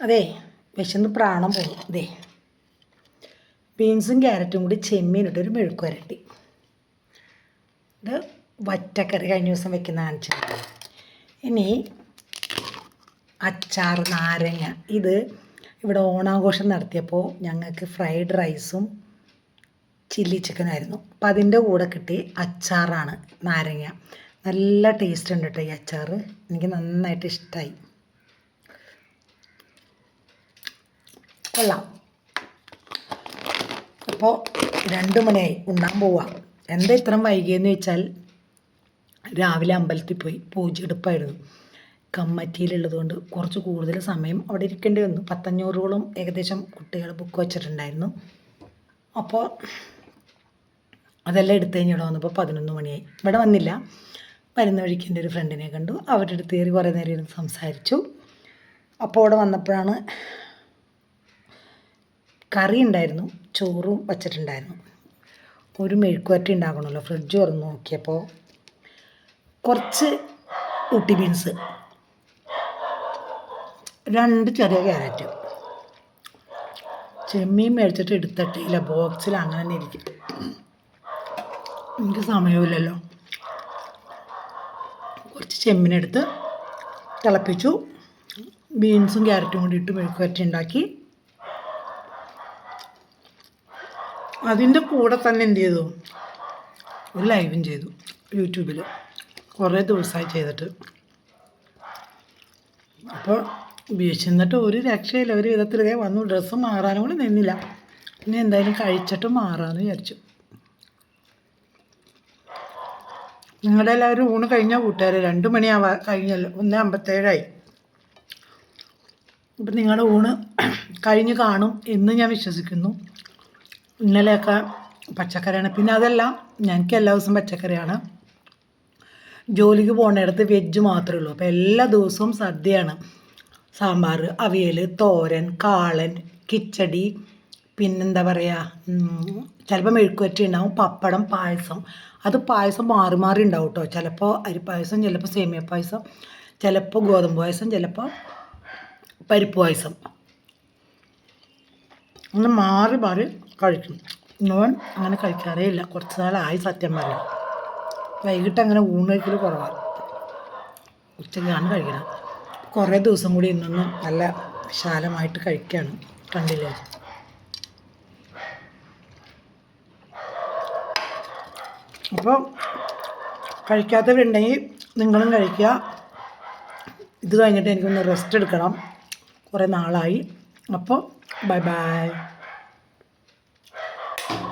അതെ വിശന്ന് പ്രാണം പോകും അതെ. ബീൻസും ക്യാരറ്റും കൂടി ചെമ്മീനിട്ട് ഒരു മെഴുക്ക് വരട്ടി. ഇത് വറ്റക്കറി കഴിഞ്ഞ ദിവസം വെക്കുന്ന കാണിച്ചത് ഇനി അച്ചാർ നാരങ്ങ ഇത് ഇവിടെ ഓണാഘോഷം നടത്തിയപ്പോൾ ഞങ്ങൾക്ക് ഫ്രൈഡ് റൈസും ചില്ലി ചിക്കനായിരുന്നു അപ്പം അതിന്റെ കൂടെ കിട്ടി അച്ചാറാണ് നാരങ്ങ. നല്ല ടേസ്റ്റ് ഉണ്ട് കേട്ടോ ഈ അച്ചാർ എനിക്ക് നന്നായിട്ട് ഇഷ്ടമായി കൊള്ളാം. അപ്പോൾ രണ്ട് മണിയായി ഉണ്ണാൻ പോവാം. എന്താ ഇത്ര വൈകിയെന്ന് വെച്ചാൽ രാവിലെ അമ്പലത്തിൽ പോയി പൂജയെടുപ്പായിരുന്നു കമ്മറ്റിയിലുള്ളത് കൊണ്ട് കുറച്ച് കൂടുതൽ സമയം അവിടെ ഇരിക്കേണ്ടി വന്നു. പത്തഞ്ഞൂറോളം ഏകദേശം കുട്ടികൾ ബുക്ക് വച്ചിട്ടുണ്ടായിരുന്നു. അപ്പോൾ അതെല്ലാം എടുത്തു കഴിഞ്ഞ് ഇവിടെ വന്നപ്പോൾ പതിനൊന്ന് മണിയായി. ഇവിടെ വന്നില്ല. വരുന്ന വഴിക്ക് എന്റെ ഒരു ഫ്രണ്ടിനെ കണ്ടു. അവരുടെ അടുത്ത് കയറി കുറേ നേരം ഇരുന്ന് സംസാരിച്ചു. അപ്പോൾ അവിടെ വന്നപ്പോഴാണ് കറി ഉണ്ടായിരുന്നു ചോറും വച്ചിട്ടുണ്ടായിരുന്നു. ഒരു മെഴുക്കുവരട്ടി ഉണ്ടാകണമല്ലോ ഫ്രിഡ്ജ് തുറന്ന് നോക്കിയപ്പോൾ കുറച്ച് ഊട്ടി ബീൻസ് രണ്ട് ചെറിയ ക്യാരറ്റ് ചെമ്മീൻ മേടിച്ചിട്ട് എടുത്തിട്ടില്ല ബോക്സിൽ അങ്ങനെ തന്നെ ഇരിക്കും. എനിക്ക് സമയമില്ലല്ലോ. കുറച്ച് ചെമ്മീനെടുത്ത് തിളപ്പിച്ചു ബീൻസും ക്യാരറ്റും കൂടി ഇട്ട് മെഴുക്കുവരട്ടി ഉണ്ടാക്കി. അതിന്റെ കൂടെ തന്നെ എന്ത് ചെയ്തു? ഒരു ലൈവും ചെയ്തു യൂട്യൂബിൽ കുറേ ദിവസമായി ചെയ്തിട്ട്. അപ്പോൾ വിശന്നിട്ട് ഒരു രക്ഷയില്ല. ഒരു വിധത്തിൽ വന്നു. ഡ്രസ്സ് മാറാനും കൂടി നിന്നില്ല. പിന്നെ എന്തായാലും കഴിച്ചിട്ട് മാറാമെന്ന് വിചാരിച്ചു. നിങ്ങളുടെ എല്ലാവരും ഊണ് കഴിഞ്ഞ കൂട്ടുകാർ രണ്ട് മണിയാവാ കഴിഞ്ഞല്ലോ. ഒന്ന് അമ്പത്തേഴായി. അപ്പം നിങ്ങളുടെ ഊണ് കഴിഞ്ഞ് കാണും എന്ന് ഞാൻ വിശ്വസിക്കുന്നു. ഇന്നലെയൊക്കെ പച്ചക്കറിയാണ്. പിന്നെ അതല്ല ഞങ്ങൾക്ക് എല്ലാ ദിവസവും പച്ചക്കറിയാണ്. ജോലിക്ക് പോകുന്നിടത്ത് വെജ് മാത്രമേ ഉള്ളൂ. അപ്പോൾ എല്ലാ ദിവസവും സദ്യയാണ്. സാമ്പാർ അവിയൽ തോരൻ കാളൻ കിച്ചടി പിന്നെന്താ പറയുക ചിലപ്പോൾ മെഴുക്കുവരട്ടി ഉണ്ടാവും പപ്പടം പായസം. അത് പായസം മാറി മാറി ഉണ്ടാവും കേട്ടോ ചിലപ്പോൾ അരിപ്പായസം ചിലപ്പോൾ സേമിയ പായസം ചിലപ്പോൾ ഗോതമ്പ് പായസം ചിലപ്പോൾ പരിപ്പ് പായസം. ഒന്ന് മാറി മാറി കഴിക്കും. ഞാൻ അങ്ങനെ കഴിക്കാറേ ഇല്ല. കുറച്ച് നാളായി സത്യം പറയാം വൈകിട്ട് അങ്ങനെ ഊണ് കഴിക്കൽ കുറവാണ് ഉച്ചയ്ക്കാണ് കഴിക്കണം കുറേ ദിവസം കൂടി ഇന്നൊന്നും നല്ല വിശാലമായിട്ട് കഴിക്കുകയാണ് കണ്ടില്ലേ? അപ്പോൾ കഴിക്കാത്തവരുണ്ടെങ്കിൽ നിങ്ങളും കഴിക്കുക. ഇത് കഴിഞ്ഞിട്ട് എനിക്കൊന്ന് റെസ്റ്റ് എടുക്കണം. കുറേ നാളായി. അപ്പോൾ ബൈ ബൈ